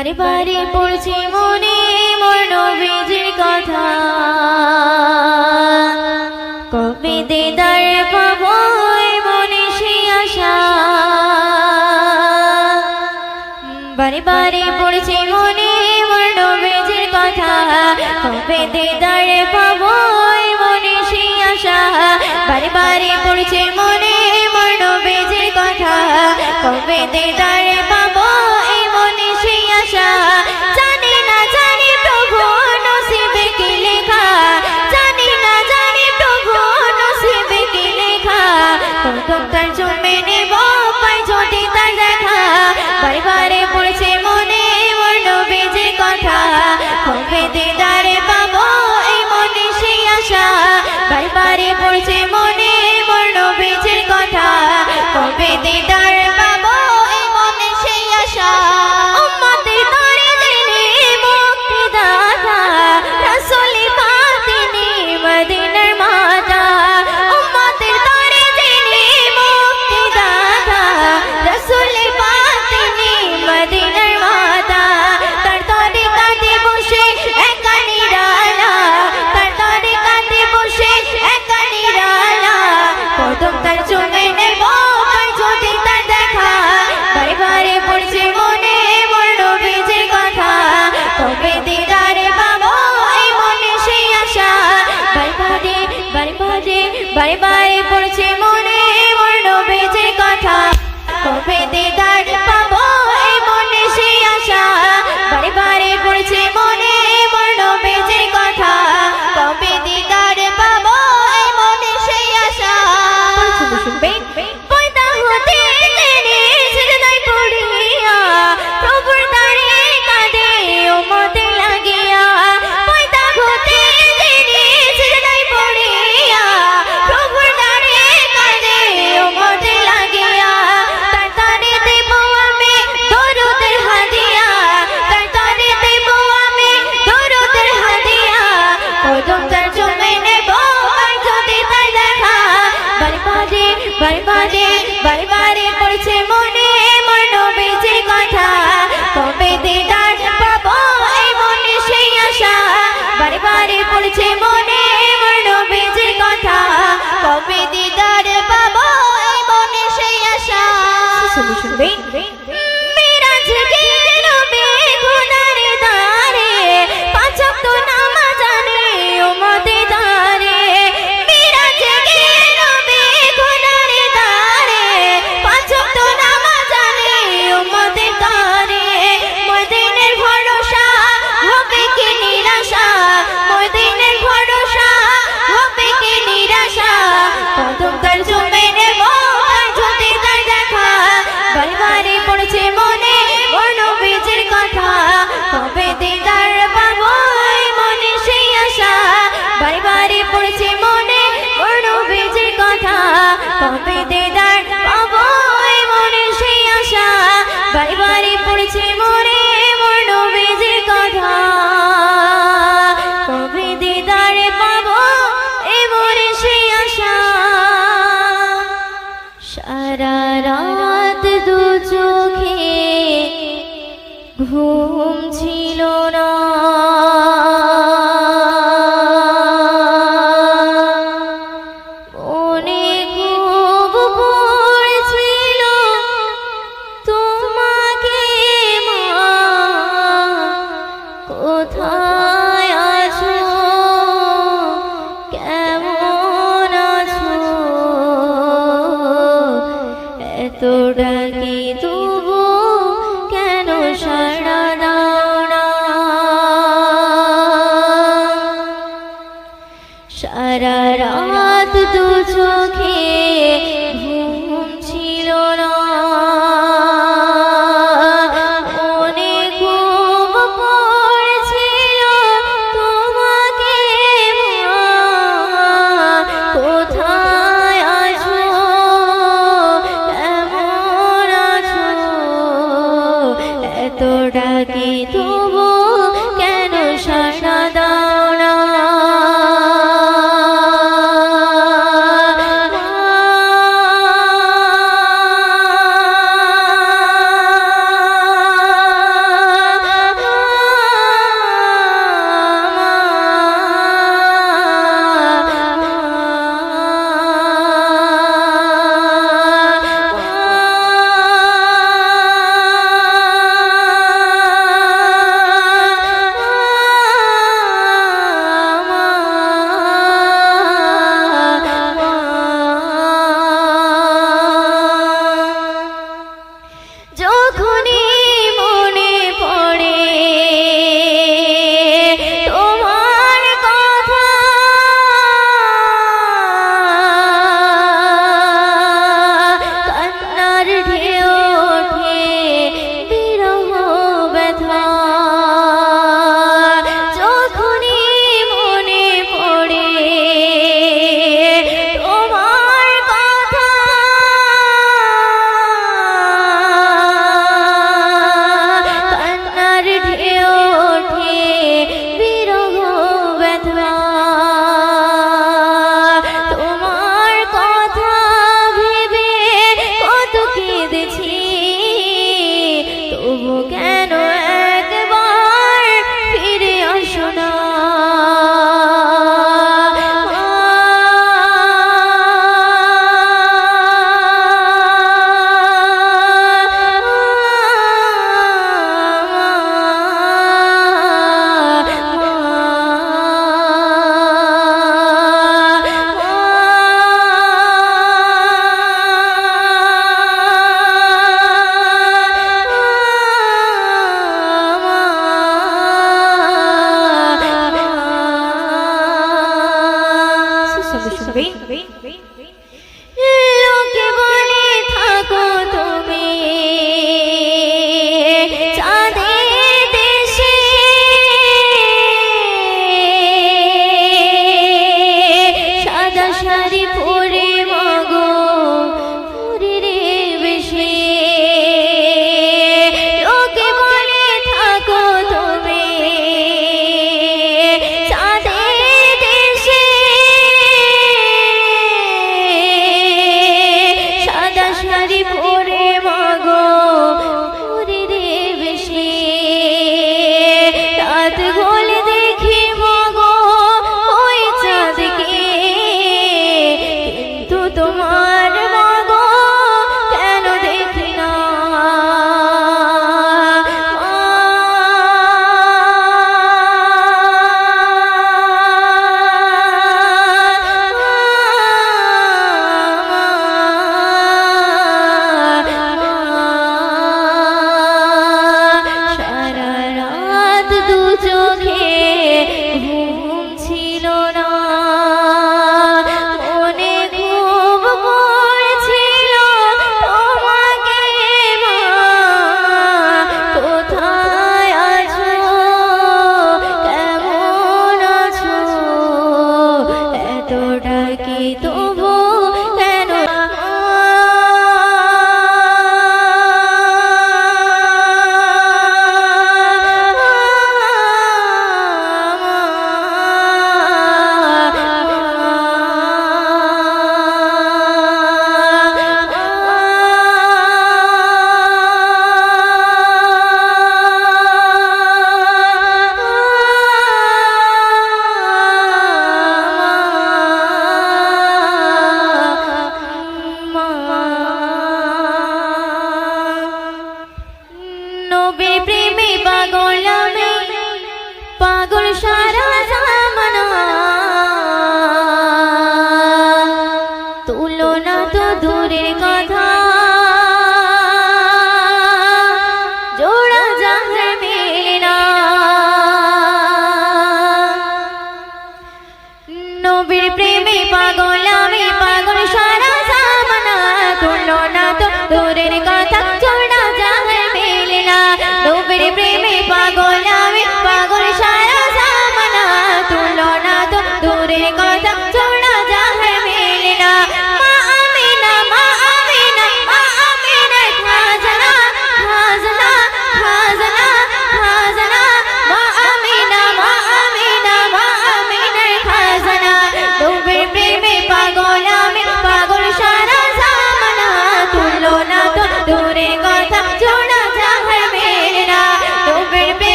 বারে পড়ছে মনে মোর নবীজির কথা। কবে দেদার পাবো মনে সে আশা। বারে বারে পড়ছে মনে মোর নবীজির কথা। কবে দেদার পাবো মনে সে আশা। বারে বারে পড়ছে মনে মোর নবীজির কথা। কবে দেদার বারে পড়ছে মন solution. Vem.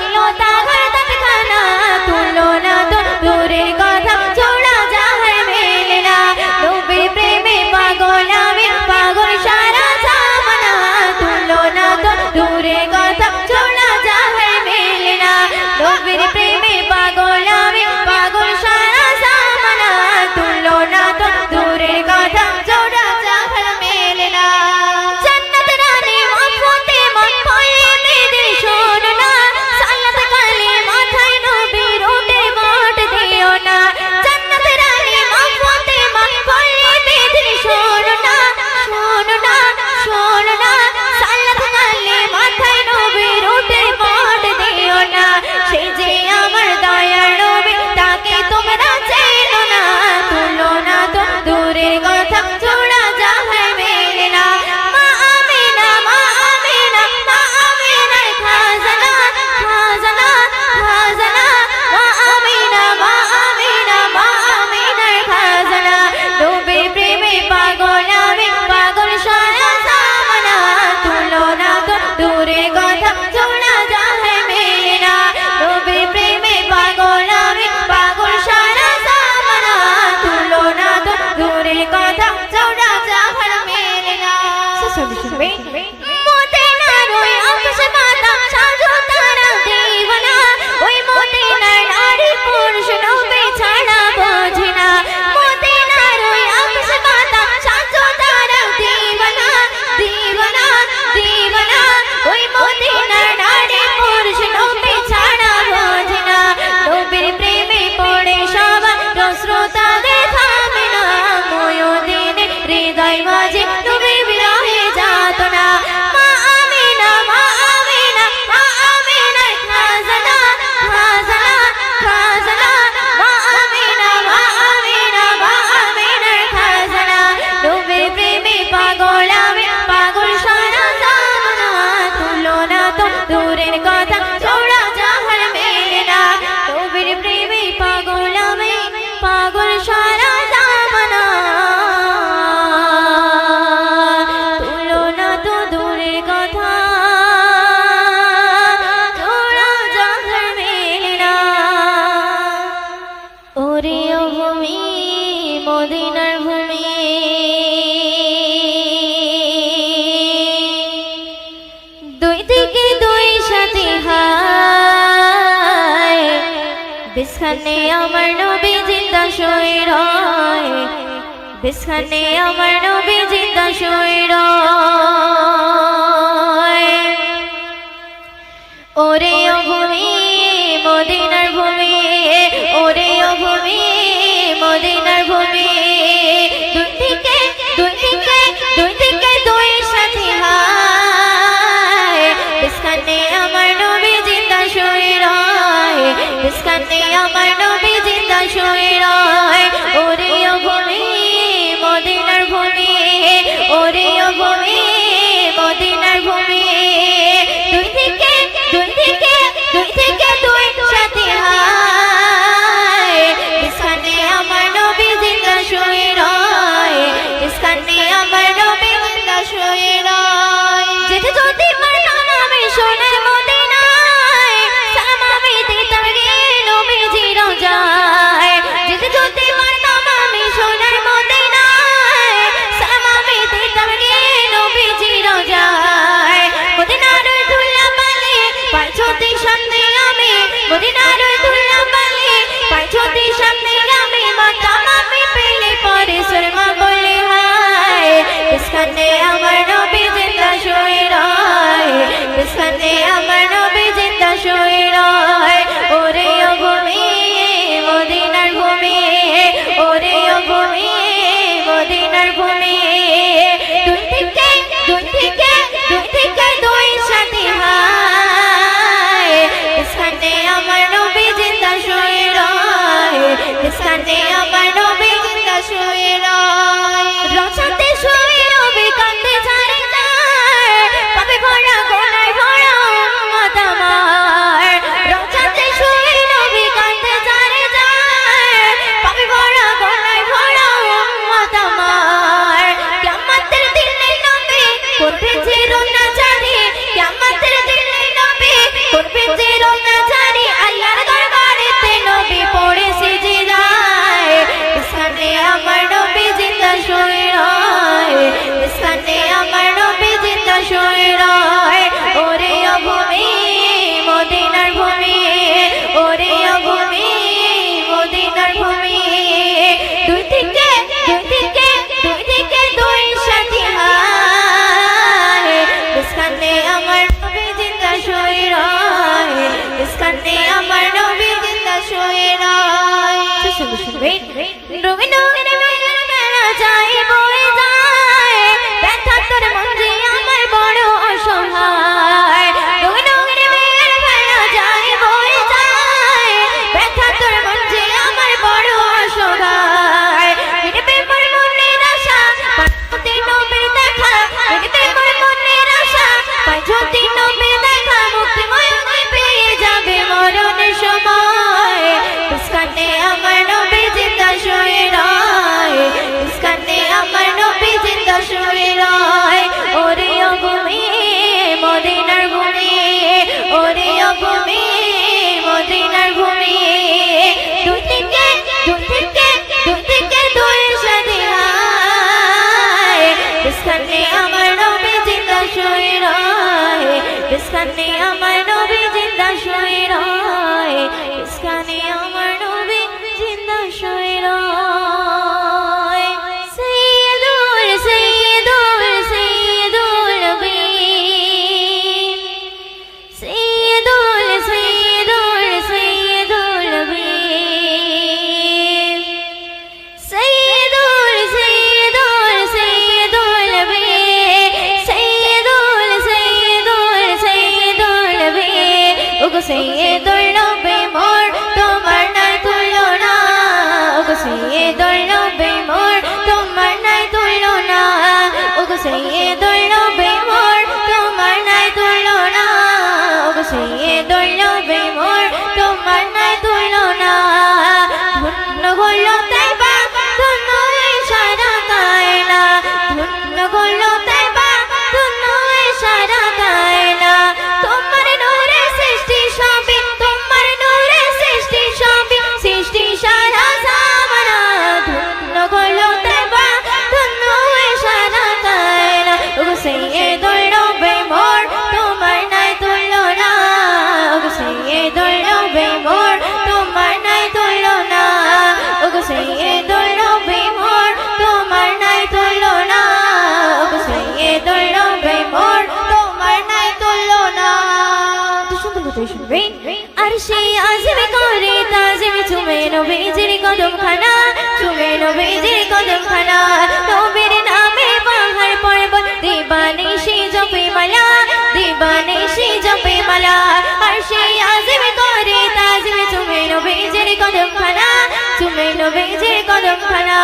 ভাঙলো তাহার তৎখানা তুললো না তো দূরের কথা ছোড়া যাহার মেলে না। ডুবে প্রেমে পাগল আমি, পাগল সারা জামানা তুললো না তো দূরের কথা ছোড়া যাহার মেলে না। ডুবে এখানে আমার নবী জিন্দা শুইর ওরে Sunday, I'm my নবীজির কদম খানা নবীর নামে পাহাড় পর্বত, দিবানে সে জপে মালা, দিবানে সে জপে মালা। আর সে আজিম করে তাজিম তুমি নবীজির কদম খানা তুমি নবীজির কদম খানা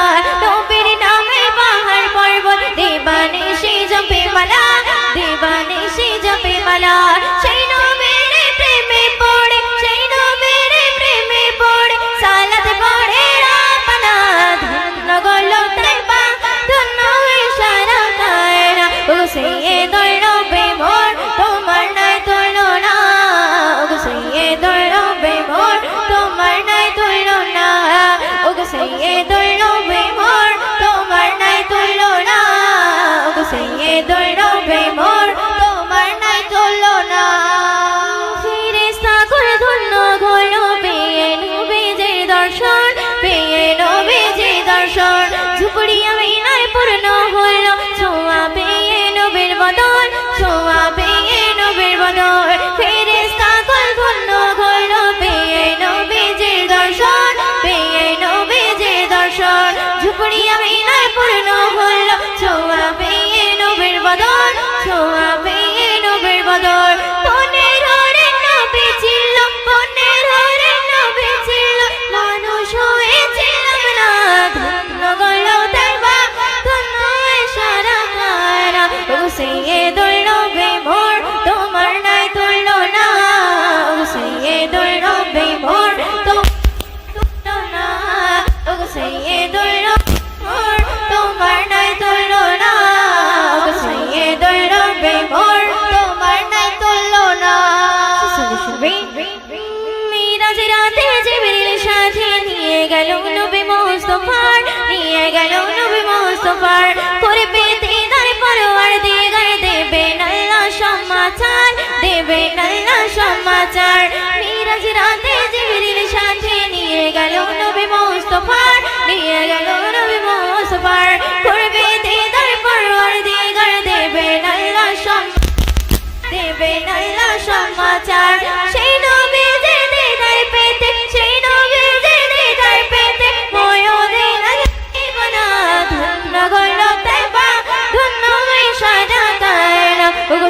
নবীর নামে পাহাড় পর্বত, দিবানে সে জপে মালা, দিবানে সে জপে মালা। বুড়ি আমি নয় পূর্ণ হল গেল নবী মুস্তফার। করবে দিদার পরওয়ার দিগায় দেবেন আল্লাহ সমাচার দেবেন আল্লাহ সমাচার মিরাজ রাতে জিবরিল সাথে নিয়ে গেল নবী মুস্তফার, নিয়ে গেল নবী মুস্তফার। করবে দিদার পরওয়ার দিগায় দেবেন আল্লাহ সমাচার দেবেন আল্লাহ সমাচার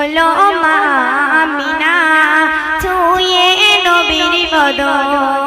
হলো মা মিনা ছুঁয়ে নবীর বদন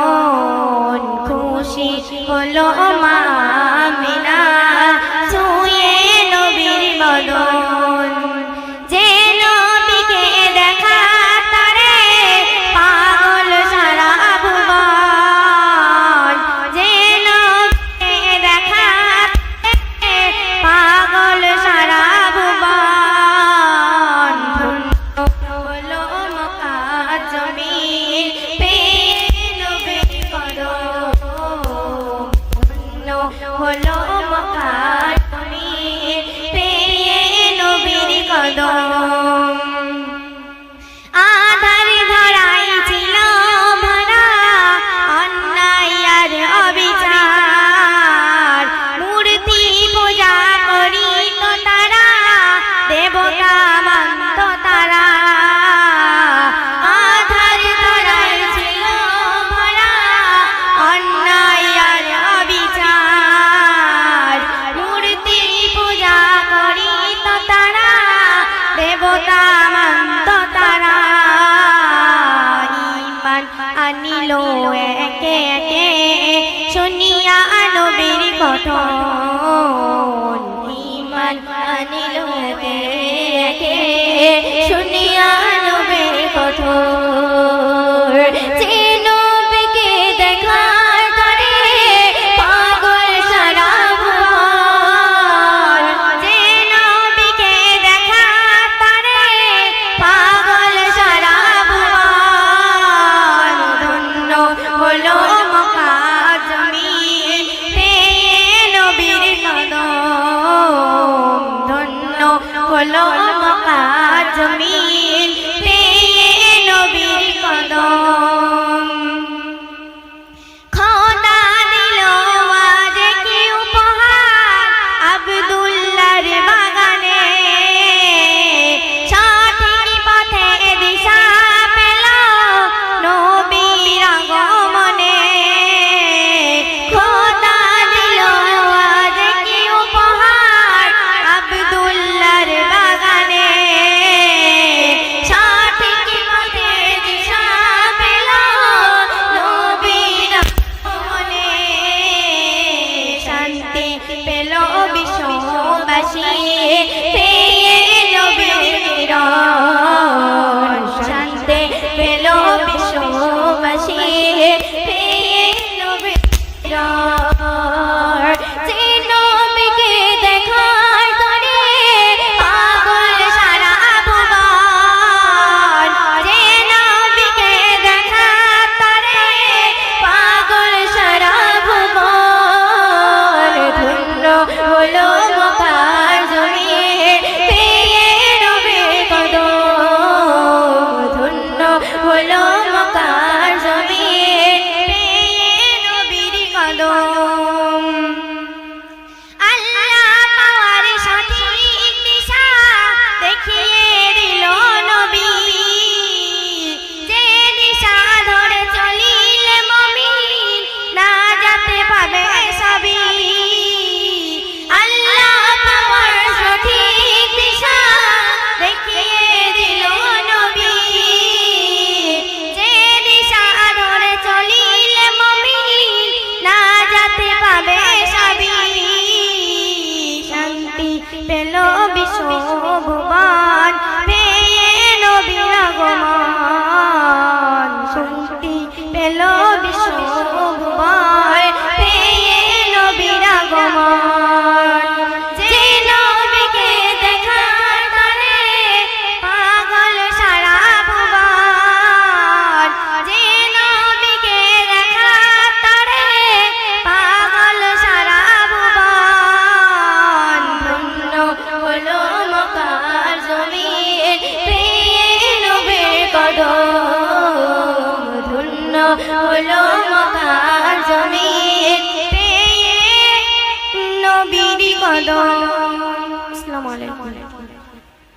কদম আসসালামু আলাইকুম।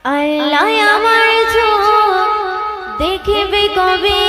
আল্লাহ আমার চোখ দেখবে কবে